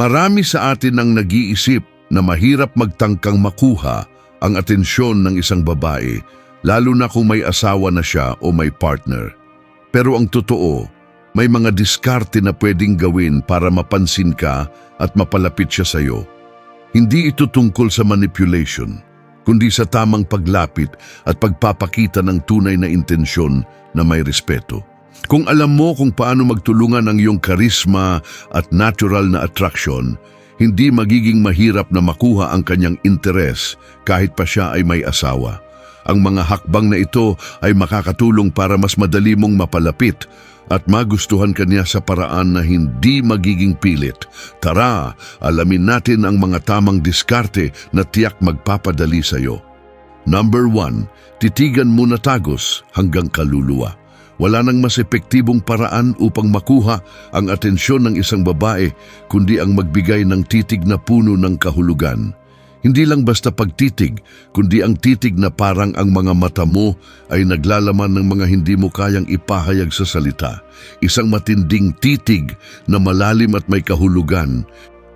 Marami sa atin ang nag-iisip na mahirap magtangkang makuha ang atensyon ng isang babae, lalo na kung may asawa na siya o may partner. Pero ang totoo, may mga diskarte na pwedeng gawin para mapansin ka at mapalapit siya sa iyo. Hindi ito tungkol sa manipulation, kundi sa tamang paglapit at pagpapakita ng tunay na intensyon na may respeto. Kung alam mo kung paano magtulungan ang iyong karisma at natural na attraction, hindi magiging mahirap na makuha ang kanyang interes kahit pa siya ay may asawa. Ang mga hakbang na ito ay makakatulong para mas madali mong mapalapit at magustuhan kanya sa paraan na hindi magiging pilit. Tara, alamin natin ang mga tamang diskarte na tiyak magpapadali sa iyo. Number 1, titigan muna tagos hanggang kaluluwa. Wala nang mas epektibong paraan upang makuha ang atensyon ng isang babae kundi ang magbigay ng titig na puno ng kahulugan. Hindi lang basta pagtitig, kundi ang titig na parang ang mga mata mo ay naglalaman ng mga hindi mo kayang ipahayag sa salita. Isang matinding titig na malalim at may kahulugan.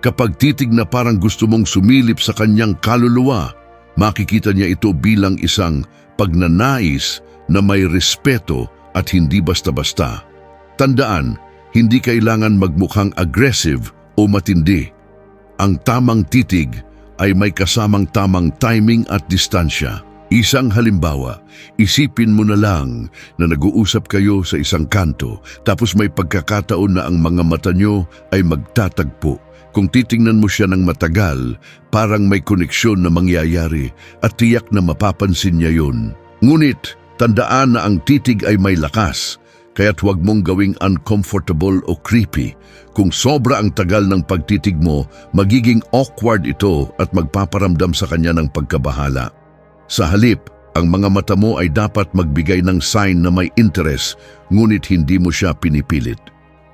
Kapag titig na parang gusto mong sumilip sa kanyang kaluluwa, makikita niya ito bilang isang pagnanais na may respeto at hindi basta-basta. Tandaan, hindi kailangan magmukhang aggressive o matindi. Ang tamang titig ay may kasamang tamang timing at distansya. Isang halimbawa, isipin mo na lang na nag-uusap kayo sa isang kanto tapos may pagkakataon na ang mga mata nyo ay magtatagpo. Kung titingnan mo siya ng matagal, parang may koneksyon na mangyayari at tiyak na mapapansin niya yun. Ngunit, tandaan na ang titig ay may lakas, kaya't huwag mong gawing uncomfortable o creepy. Kung sobra ang tagal ng pagtitig mo, magiging awkward ito at magpaparamdam sa kanya ng pagkabahala. Sa halip, ang mga mata mo ay dapat magbigay ng sign na may interest, ngunit hindi mo siya pinipilit.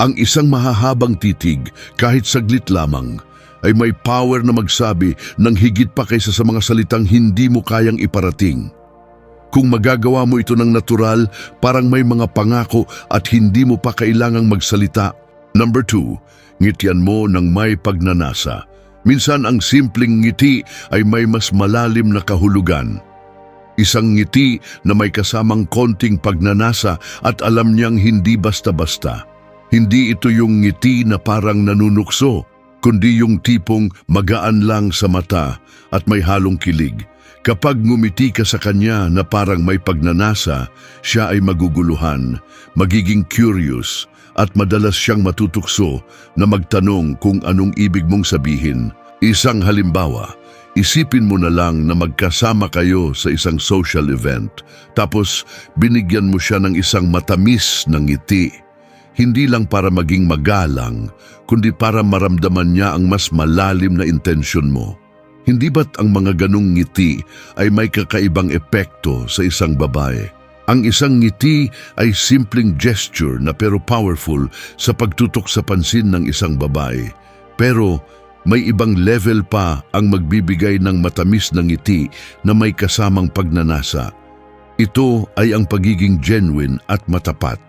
Ang isang mahahabang titig, kahit saglit lamang, ay may power na magsabi ng higit pa kaysa sa mga salitang hindi mo kayang iparating. Kung magagawa mo ito ng natural, parang may mga pangako at hindi mo pa kailangang magsalita. Number two, ngitian mo ng may pagnanasa. Minsan ang simpleng ngiti ay may mas malalim na kahulugan. Isang ngiti na may kasamang konting pagnanasa at alam niyang hindi basta-basta. Hindi ito yung ngiti na parang nanunukso, kundi yung tipong magaan lang sa mata at may halong kilig. Kapag ngumiti ka sa kanya na parang may pagnanasa, siya ay maguguluhan, magiging curious, at madalas siyang matutukso na magtanong kung anong ibig mong sabihin. Isang halimbawa, isipin mo na lang na magkasama kayo sa isang social event, tapos binigyan mo siya ng isang matamis na ngiti. Hindi lang para maging magalang, kundi para maramdaman niya ang mas malalim na intensyon mo. Hindi ba't ang mga ganong ngiti ay may kakaibang epekto sa isang babae? Ang isang ngiti ay simpleng gesture na pero powerful sa pagtutok sa pansin ng isang babae. Pero may ibang level pa ang magbibigay ng matamis na ngiti na may kasamang pagnanasa. Ito ay ang pagiging genuine at matapat.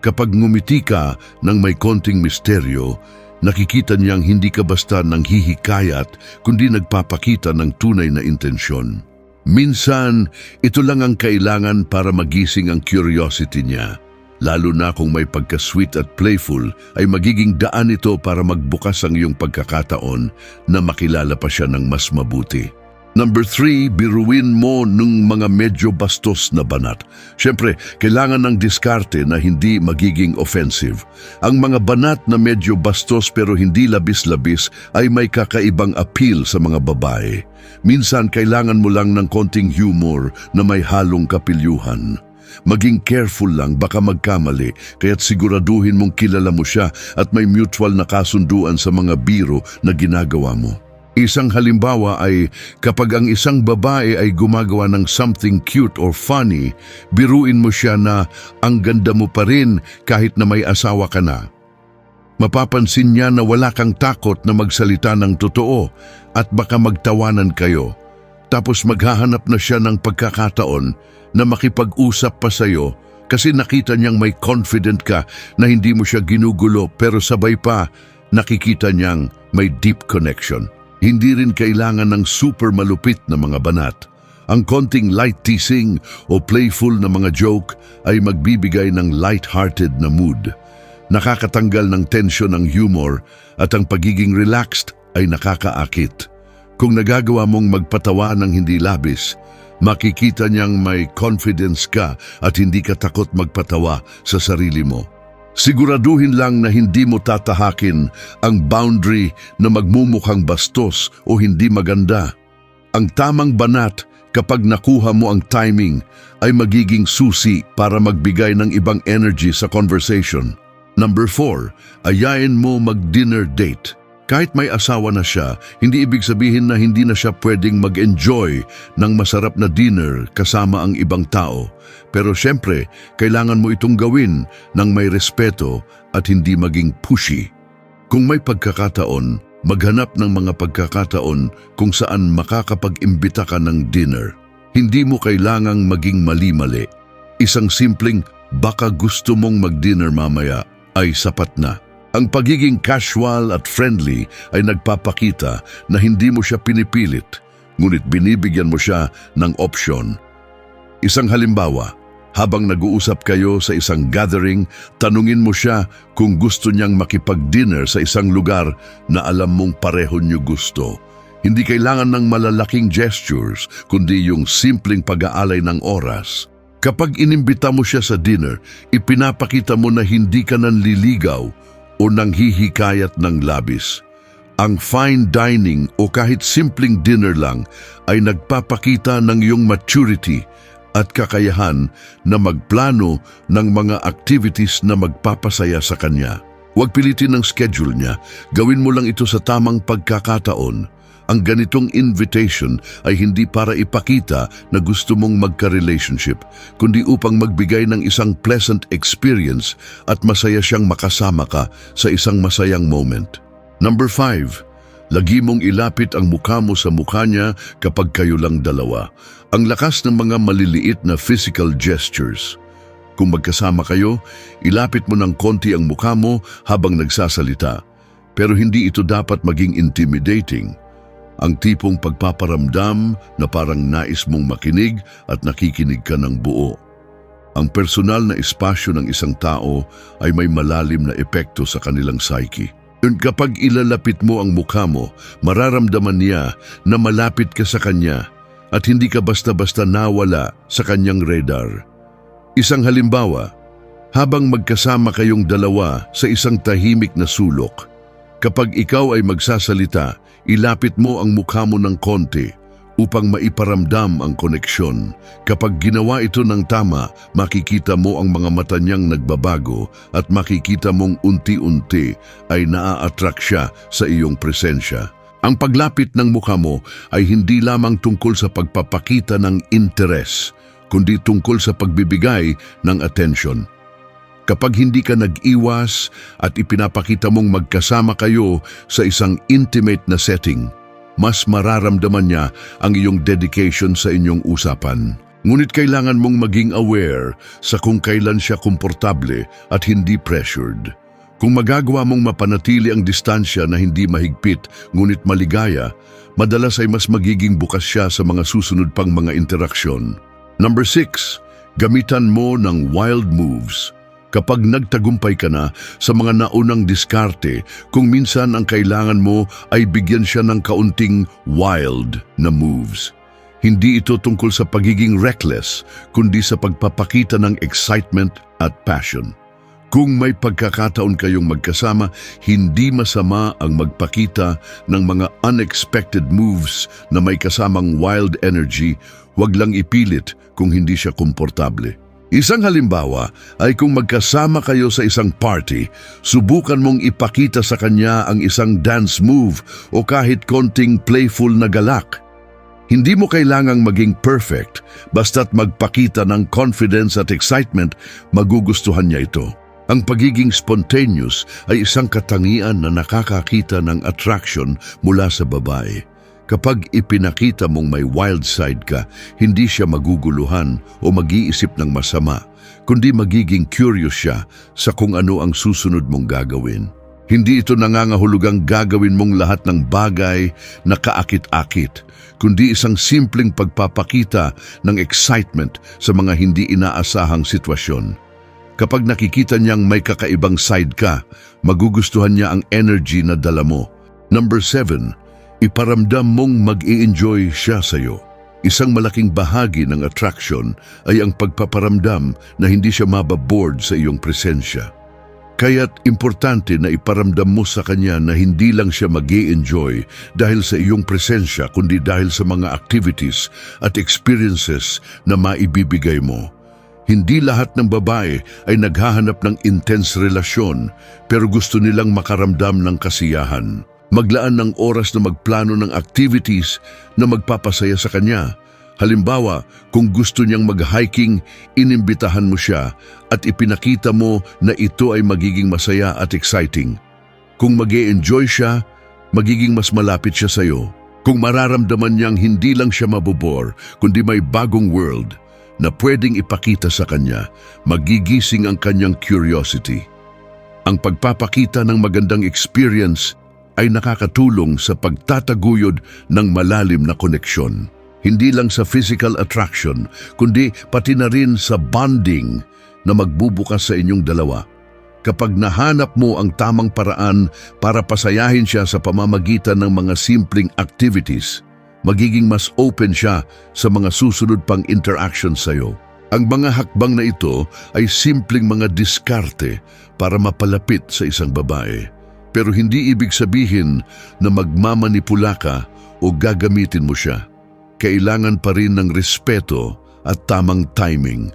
Kapag ngumiti ka ng may konting misteryo, nakikita niyang hindi ka basta nang hihikayat kundi nagpapakita ng tunay na intensyon. Minsan, ito lang ang kailangan para magising ang curiosity niya. Lalo na kung may pagka-sweet at playful, ay magiging daan ito para magbukas ang iyong pagkakataon na makilala pa siya ng mas mabuti. Number three, biruin mo ng mga medyo bastos na banat. Siyempre, kailangan ng diskarte na hindi magiging offensive. Ang mga banat na medyo bastos pero hindi labis-labis ay may kakaibang appeal sa mga babae. Minsan, kailangan mo lang ng konting humor na may halong kapilyuhan. Maging careful lang baka magkamali kaya't siguraduhin mong kilala mo siya at may mutual na kasunduan sa mga biro na ginagawa mo. Isang halimbawa ay kapag ang isang babae ay gumagawa ng something cute or funny, biruin mo siya na ang ganda mo pa rin kahit na may asawa ka na. Mapapansin niya na wala kang takot na magsalita ng totoo at baka magtawanan kayo. Tapos maghahanap na siya ng pagkakataon na makipag-usap pa sa'yo kasi nakita niyang may confident ka na hindi mo siya ginugulo pero sabay pa nakikita niyang may deep connection. Hindi rin kailangan ng super malupit na mga banat. Ang konting light teasing o playful na mga joke ay magbibigay ng light-hearted na mood. Nakakatanggal ng tensyon ng humor at ang pagiging relaxed ay nakakaakit. Kung nagagawa mong magpatawa ng hindi labis, makikita niyang may confidence ka at hindi ka takot magpatawa sa sarili mo. Siguraduhin lang na hindi mo tatahakin ang boundary na magmumukhang bastos o hindi maganda. Ang tamang banat kapag nakuha mo ang timing ay magiging susi para magbigay ng ibang energy sa conversation. Number 4, ayain mo mag-dinner date. Kahit may asawa na siya, hindi ibig sabihin na hindi na siya pwedeng mag-enjoy ng masarap na dinner kasama ang ibang tao. Pero syempre, kailangan mo itong gawin ng may respeto at hindi maging pushy. Kung may pagkakataon, maghanap ng mga pagkakataon kung saan makakapag-imbita ka ng dinner. Hindi mo kailangang maging mali-mali. Isang simpleng baka gusto mong mag-dinner mamaya ay sapat na. Ang pagiging casual at friendly ay nagpapakita na hindi mo siya pinipilit, ngunit binibigyan mo siya ng opsyon. Isang halimbawa, habang nag-uusap kayo sa isang gathering, tanungin mo siya kung gusto niyang makipag-dinner sa isang lugar na alam mong pareho niyo gusto. Hindi kailangan ng malalaking gestures, kundi yung simpleng pag-aalay ng oras. Kapag inimbita mo siya sa dinner, ipinapakita mo na hindi ka nanliligaw o nanghihikayat ng labis. Ang fine dining o kahit simpleng dinner lang ay nagpapakita ng iyong maturity at kakayahan na magplano ng mga activities na magpapasaya sa kanya. Huwag pilitin ang schedule niya, gawin mo lang ito sa tamang pagkakataon. Ang ganitong invitation ay hindi para ipakita na gusto mong magka-relationship, kundi upang magbigay ng isang pleasant experience at masaya siyang makasama ka sa isang masayang moment. Number 5. Lagi mong ilapit ang mukha mo sa mukha niya kapag kayo lang dalawa. Ang lakas ng mga maliliit na physical gestures. Kung magkasama kayo, ilapit mo ng konti ang mukha mo habang nagsasalita. Pero hindi ito dapat maging intimidating. Ang tipong pagpaparamdam na parang nais mong makinig at nakikinig ka ng buo. Ang personal na espasyo ng isang tao ay may malalim na epekto sa kanilang psyche. Yun kapag ilalapit mo ang mukha mo, mararamdaman niya na malapit ka sa kanya at hindi ka basta-basta nawala sa kanyang radar. Isang halimbawa, habang magkasama kayong dalawa sa isang tahimik na sulok, kapag ikaw ay magsasalita, ilapit mo ang mukha mo ng konti upang maiparamdam ang koneksyon. Kapag ginawa ito ng tama, makikita mo ang mga mata niyang nagbabago at makikita mong unti-unti ay naa-attract siya sa iyong presensya. Ang paglapit ng mukha mo ay hindi lamang tungkol sa pagpapakita ng interes, kundi tungkol sa pagbibigay ng atensyon. Kapag hindi ka nag-iwas at ipinapakita mong magkasama kayo sa isang intimate na setting, mas mararamdaman niya ang iyong dedication sa inyong usapan. Ngunit kailangan mong maging aware sa kung kailan siya komportable at hindi pressured. Kung magagawa mong mapanatili ang distansya na hindi mahigpit ngunit maligaya, madalas ay mas magiging bukas siya sa mga susunod pang mga interaksyon. Number 6. Gamitan mo ng wild moves. Kapag nagtagumpay ka na sa mga naunang diskarte, kung minsan ang kailangan mo ay bigyan siya ng kaunting wild na moves. Hindi ito tungkol sa pagiging reckless, kundi sa pagpapakita ng excitement at passion. Kung may pagkakataon kayong magkasama, hindi masama ang magpakita ng mga unexpected moves na may kasamang wild energy, huwag lang ipilit kung hindi siya komportable. Isang halimbawa ay kung magkasama kayo sa isang party, subukan mong ipakita sa kanya ang isang dance move o kahit konting playful na galak. Hindi mo kailangang maging perfect, basta't magpakita ng confidence at excitement, magugustuhan niya ito. Ang pagiging spontaneous ay isang katangian na nakakakita ng attraction mula sa babae. Kapag ipinakita mong may wild side ka, hindi siya maguguluhan o mag-iisip ng masama, kundi magiging curious siya sa kung ano ang susunod mong gagawin. Hindi ito nangangahulugang gagawin mong lahat ng bagay na kaakit-akit, kundi isang simpleng pagpapakita ng excitement sa mga hindi inaasahang sitwasyon. Kapag nakikita niyang may kakaibang side ka, magugustuhan niya ang energy na dala mo. Number 7, iparamdam mong mag enjoy siya sa'yo. Isang malaking bahagi ng attraction ay ang pagpaparamdam na hindi siya mababoard sa iyong presensya. Kaya't importante na iparamdam mo sa kanya na hindi lang siya mag enjoy dahil sa iyong presensya kundi dahil sa mga activities at experiences na maibibigay mo. Hindi lahat ng babae ay naghahanap ng intense relasyon pero gusto nilang makaramdam ng kasiyahan. Maglaan ng oras na magplano ng activities na magpapasaya sa kanya. Halimbawa, kung gusto niyang mag-hiking, inimbitahan mo siya at ipinakita mo na ito ay magiging masaya at exciting. Kung mag enjoy siya, magiging mas malapit siya sa'yo. Kung mararamdaman niyang hindi lang siya mabobor, kundi may bagong world na pwedeng ipakita sa kanya, magigising ang kanyang curiosity. Ang pagpapakita ng magandang experience ay nakakatulong sa pagtataguyod ng malalim na koneksyon. Hindi lang sa physical attraction, kundi pati na rin sa bonding na magbubukas sa inyong dalawa. Kapag nahanap mo ang tamang paraan para pasayahin siya sa pamamagitan ng mga simpleng activities, magiging mas open siya sa mga susunod pang interaction sa iyo. Ang mga hakbang na ito ay simpleng mga diskarte para mapalapit sa isang babae. Pero hindi ibig sabihin na magmamanipula ka o gagamitin mo siya. Kailangan pa rin ng respeto at tamang timing.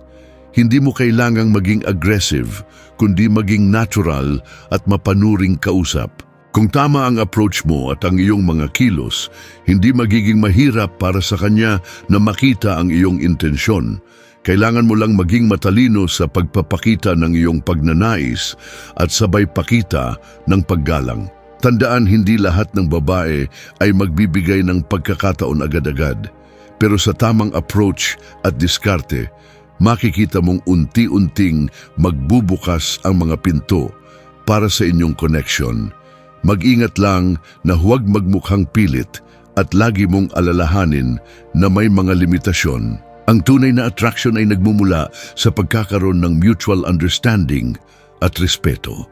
Hindi mo kailangang maging aggressive, kundi maging natural at mapanuring kausap. Kung tama ang approach mo at ang iyong mga kilos, hindi magiging mahirap para sa kanya na makita ang iyong intensyon. Kailangan mo lang maging matalino sa pagpapakita ng iyong pagnanais at sabay pakita ng paggalang. Tandaan hindi lahat ng babae ay magbibigay ng pagkakataon agad-agad. Pero sa tamang approach at diskarte, makikita mong unti-unting magbubukas ang mga pinto para sa inyong connection. Mag-ingat lang na huwag magmukhang pilit at lagi mong alalahanin na may mga limitasyon. Ang tunay na attraction ay nagmumula sa pagkakaroon ng mutual understanding at respeto.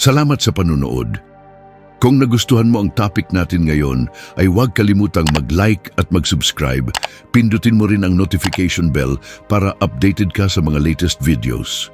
Salamat sa panunood. Kung nagustuhan mo ang topic natin ngayon, ay huwag kalimutang mag-like at mag-subscribe. Pindutin mo rin ang notification bell para updated ka sa mga latest videos.